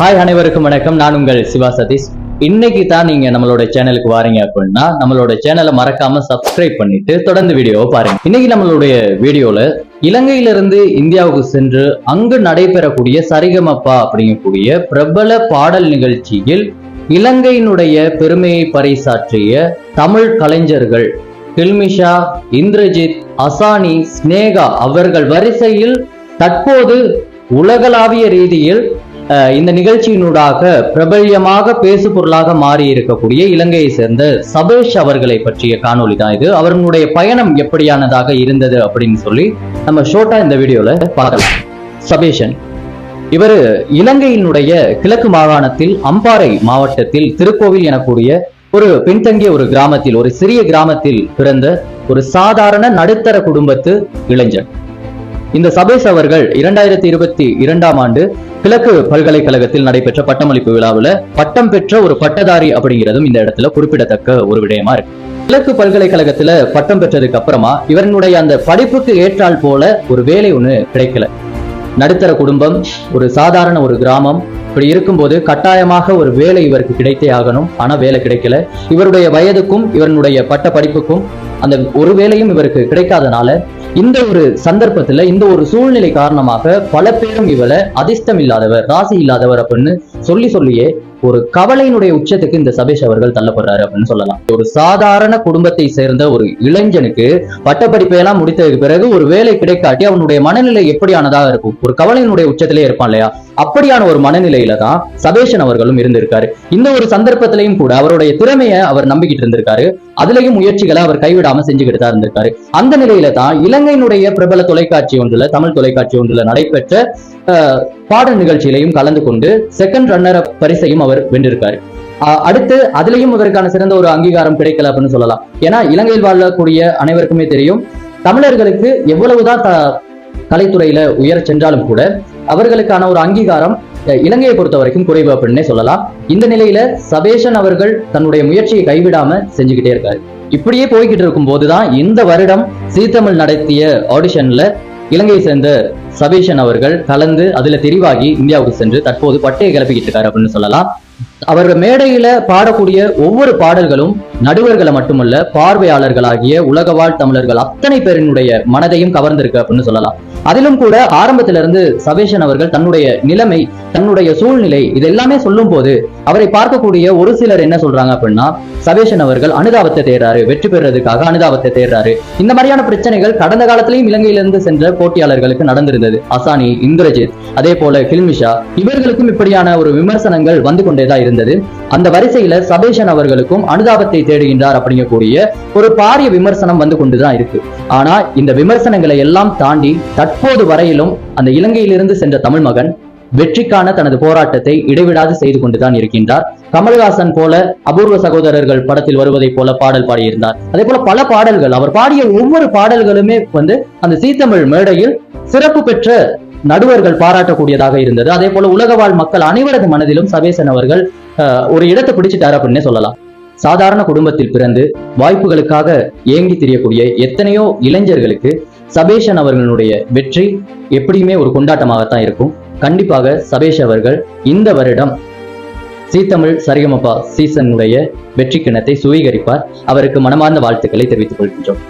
Hi அனைவருக்கும் வணக்கம். நான் உங்கள் சிவா சதீஷ். இன்னைக்கு தான் நீங்க நம்மளோட சேனலுக்கு வாரீங்க அப்படின்னா நம்மளோட சேனலை மறக்காம சப்ஸ்கிரைப் பண்ணிட்டு தொடர்ந்து வீடியோவை பாருங்க. இன்னைக்கு நம்மளுடைய வீடியோல இலங்கையிலிருந்து இந்தியாவுக்கு சென்று அங்கு நடைபெறக்கூடிய சரிகமப்பா அப்படிங்கக்கூடிய பிரபல பாடல் நிகழ்ச்சியில் இலங்கையினுடைய பெருமையை பறைசாற்றிய தமிழ் கலைஞர்கள் கில்மிஷா இந்திரஜித் அசானி ஸ்னேகா அவர்கள் வரிசையில் தற்போது உலகளாவிய ரீதியில் இந்த நிகழ்ச்சியினூடாக பிரபல்யமாக பேசு பொருளாக மாறி இருக்கக்கூடிய இலங்கையை சேர்ந்த சபேஷ் அவர்களை பற்றிய காணொலி தான் இது. அவர்களுடைய பயணம் எப்படியானதாக இருந்தது அப்படின்னு சொல்லி நம்ம ஷோட்டா இந்த வீடியோல பார்க்கலாம். சபேஷன். இவர் இலங்கையினுடைய கிழக்கு மாகாணத்தில் அம்பாறை மாவட்டத்தில் திருக்கோவில் எனக்கூடிய ஒரு பின்தங்கிய ஒரு கிராமத்தில் ஒரு சிறிய கிராமத்தில் பிறந்த ஒரு சாதாரண நடுத்தர குடும்பத்து இளைஞன். இந்த சபேஷ் அவர்கள் இரண்டாயிரத்தி இருபத்தி இரண்டாம் ஆண்டு கிழக்கு பல்கலைக்கழகத்தில் நடைபெற்ற பட்டமளிப்பு விழாவில் பட்டம் பெற்ற ஒரு பட்டதாரி அப்படிங்கிறதும் இந்த இடத்துல குறிப்பிடத்தக்க ஒரு விடயமா இருக்கு. கிழக்கு பல்கலைக்கழகத்துல பட்டம் பெற்றதுக்கு அப்புறமா இவனுடைய அந்த படிப்புக்கு ஏற்றால் போல ஒரு வேலை ஒன்று கிடைக்கல. நடுத்தர குடும்பம் ஒரு சாதாரண ஒரு கிராமம் இப்படி இருக்கும்போது கட்டாயமாக ஒரு வேலை இவருக்கு கிடைத்தே ஆகணும். ஆனா வேலை கிடைக்கல. இவருடைய வயதுக்கும் இவருடைய பட்ட படிப்புக்கும் அந்த ஒரு வேலையும் இவருக்கு கிடைக்காதனால இந்த ஒரு சந்தர்ப்பத்துல இந்த ஒரு சூழ்நிலை காரணமாக பல பேரும் இவளை அதிர்ஷ்டம் இல்லாதவர் ராசி இல்லாதவர் அப்படின்னு சொல்லி சொல்லியே ஒரு கவலையினுடைய உச்சத்துக்கு இந்த சபேஷ் அவர்கள் தள்ளப்படுறாரு அப்படின்னு சொல்லலாம். ஒரு சாதாரண குடும்பத்தை சேர்ந்த ஒரு இளைஞனுக்கு பட்டப்படிப்பை எல்லாம் முடித்ததுக்கு பிறகு ஒரு வேலை கிடைக்காட்டி அவனுடைய மனநிலை எப்படியானதாக இருக்கும்? ஒரு கவலையினுடைய உச்சத்திலே இருப்பான் இல்லையா? அப்படியான ஒரு மனநிலையில தான் சபேஷன் அவர்களும் இருந்திருக்காரு. இந்த ஒரு சந்தர்ப்பத்திலையும் கூட அவருடைய திறமையை அவர் நம்பிக்கிட்டு இருந்திருக்காரு. அதுலயும் முயற்சிகளை அவர் கைவிடாம செஞ்சுக்கிட்டு தான் இருந்திருக்காரு. அந்த நிலையில தான் இலங்கையினுடைய பிரபல தொலைக்காட்சி ஒன்றுல தமிழ் தொலைக்காட்சி ஒன்றுல நடைபெற்ற பாடல் நிகழ்ச்சியிலையும் கலந்து கொண்டு செகண்ட் ரன்னர் பரிசையும் அவர் வென்றிருக்காரு. அடுத்து அதுலயும் இவருக்கான சிறந்த ஒரு அங்கீகாரம் கிடைக்கல அப்படின்னு சொல்லலாம். ஏன்னா இலங்கையில் வாழக்கூடிய அனைவருக்குமே தெரியும் தமிழர்களுக்கு எவ்வளவுதான் கலைத்துறையில உயர சென்றாலும் கூட அவர்களுக்கான ஒரு அங்கீகாரம் இலங்கையை பொறுத்த வரைக்கும் குறைவு அப்படின்னே சொல்லலாம். இந்த நிலையில சபேஷன் அவர்கள் தன்னுடைய முயற்சியை கைவிடாம செஞ்சுக்கிட்டே இருக்காரு. இப்படியே போய்கிட்டு இருக்கும் போதுதான் இந்த வருடம் சீத்தமிழ் நடத்திய ஆடிஷன்ல இலங்கையை சேர்ந்த சபேஷன் அவர்கள் கலந்து அதுல தெரிவாகி இந்தியாவுக்கு சென்று தற்போது பட்டையை கிளப்பிக்கிட்டு இருக்காரு அப்படின்னு சொல்லலாம். அவர்கள் மேடையில பாடக்கூடிய ஒவ்வொரு பாடல்களும் நடுவர்களை மட்டுமல்ல பார்வையாளர்களாகிய உலகவாழ் தமிழர்கள் அத்தனை பேரினுடைய மனதையும் கவர்ந்திருக்கு அப்படின்னு சொல்லலாம். அதிலும் கூட ஆரம்பத்திலிருந்து சபேஷன் அவர்கள் தன்னுடைய நிலைமை தன்னுடைய சூழ்நிலை இது எல்லாமே சொல்லும் போது அவரை பார்க்கக்கூடிய ஒரு சிலர் என்ன சொல்றாங்க அப்படின்னா சபேஷன் அவர்கள் அனுதாபத்தை தேடுறாரு வெற்றி பெறுறதுக்காக அனுதாபத்தை தேடுறாரு. இந்த மாதிரியான பிரச்சனைகள் கடந்த காலத்திலையும் இலங்கையிலிருந்து சென்ற போட்டியாளர்களுக்கு நடந்திருந்தது. அசானி இந்திரஜித் அதே போல கில்மிஷா இவர்களுக்கும் இப்படியான ஒரு விமர்சனங்கள் வந்து கொண்டே கொண்டேதான் இருந்தது? அந்த வரிசையில சபேஷன் அவர்களுக்கும் அனுதாபத்தை தேடுகின்றார் அப்படிங்கக்கூடிய ஒரு பாரிய விமர்சனம் வந்து கொண்டுதான் இருக்கு. ஆனா இந்த விமர்சனங்களை எல்லாம் தாண்டி தற்போது வரையிலும் அந்த இலங்கையிலிருந்து சென்ற தமிழ் மகன் வெற்றிக்கான தனது போராட்டத்தை இடைவிடாது செய்து கொண்டுதான் இருக்கின்றார். கமல்ஹாசன் போல அபூர்வ சகோதரர்கள் படத்தில் வருவதைப் போல பாடல் பாடியிருந்தார். அதே போல பல பாடல்கள் அவர் பாடிய ஒவ்வொரு பாடல்களுமே வந்து அந்த சீத்தமிழ் மேடையில் சிறப்பு பெற்ற நடுவர்கள் பாராட்டக்கூடியதாக இருந்தது. அதே போல உலகவாழ் மக்கள் அனைவரது மனதிலும் சபேசன் அவர்கள் ஒரு இடத்தை பிடிச்சிட்டாரு அப்படின்னு சொல்லலாம். சாதாரண குடும்பத்தில் பிறந்து வாய்ப்புகளுக்காக ஏங்கி திரியக்கூடிய எத்தனையோ இளைஞர்களுக்கு சபேஷன் அவர்களுடைய வெற்றி எப்படியுமே ஒரு கொண்டாட்டமாகத்தான் இருக்கும். கண்டிப்பாக சபேஷ் அவர்கள் இந்த வருடம் சீத்தமிழ் சரிகமபா சீசனுடைய வெற்றி கிணத்தை சுவீகரிப்பார். அவருக்கு மனமார்ந்த வாழ்த்துக்களை தெரிவித்துக் கொள்கின்றோம்.